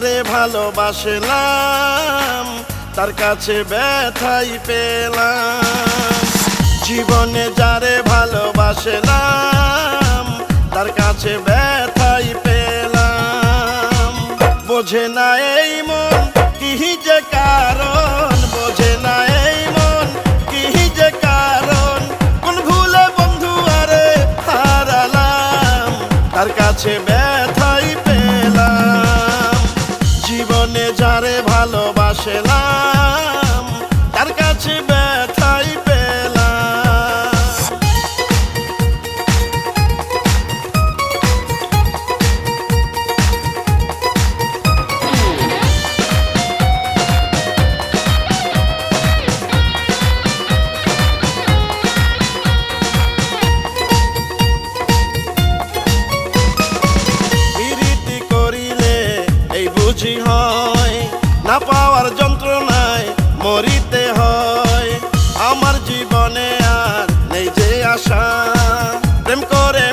যারে ভালোবাসলাম, তার কাছে ব্যথাই পেলাম। জীবনে যারে ভালোবাসলাম, তার কাছে ব্যথাই পেলাম। বোঝে না এই মন কি যে কারণ, বোঝে না এই মন কি যে কারণ, কোন ভুলে বন্ধু আরে হারালাম, তার কাছে ভালোবাসলাম না পাওয়ার যন্ত্রণায় মরিতে হয়। আমার জীবনে আর নেই যে আশা। প্রেম করে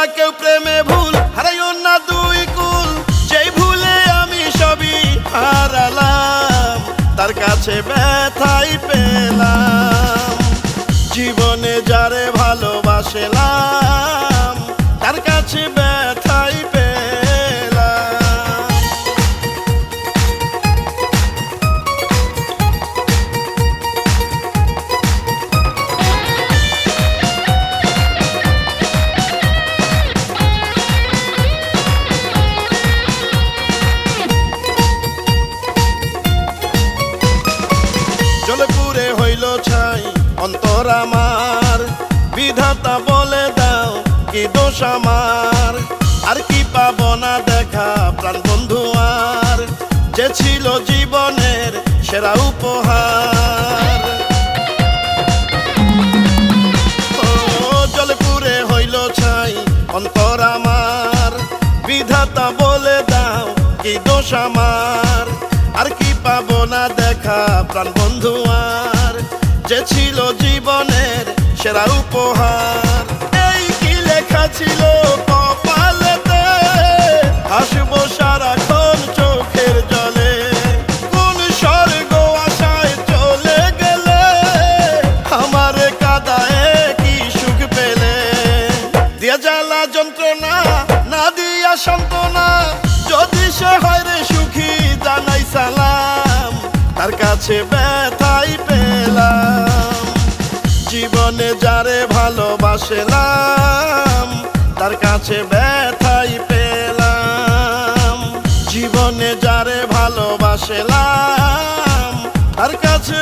না কেউ প্রেমে ভুল হারাইও না দুই কুল। যেই ভুলে আমি সবই হারালাম, তার কাছে ব্যথাই পেলাম। জীবনে যারে ভালোবাসলাম অন্তর আমার। বিধাতা বলে দাও কি দোষ আমার। আর কি পাবো না দেখা প্রাণ বন্ধু আর। যে ছিল জীবনের সেরা উপহার। ও জলে পুরে হইল ছাই অন্তর আমার। বিধাতা বলে দাও কি দোষ আমার। আর কি পাবো না দেখা প্রাণ বন্ধু আর। যে ছিল জীবনের সেরা উপহার। এই কি লেখা ছিল চোখের স্বর্গ আশায় চলে আমার কাদায় কি সুখ পেলে? দিয়া যন্ত্রণা, না দিয়া সান্ত্বনা, যদি সে হয় রে সুখী, জানাই সালাম। তার কাছে ব্যথাই ভালোবাসলাম তার কাছে ব্যথাই পেলাম। জীবনে যারে ভালোবাসলাম তার কাছে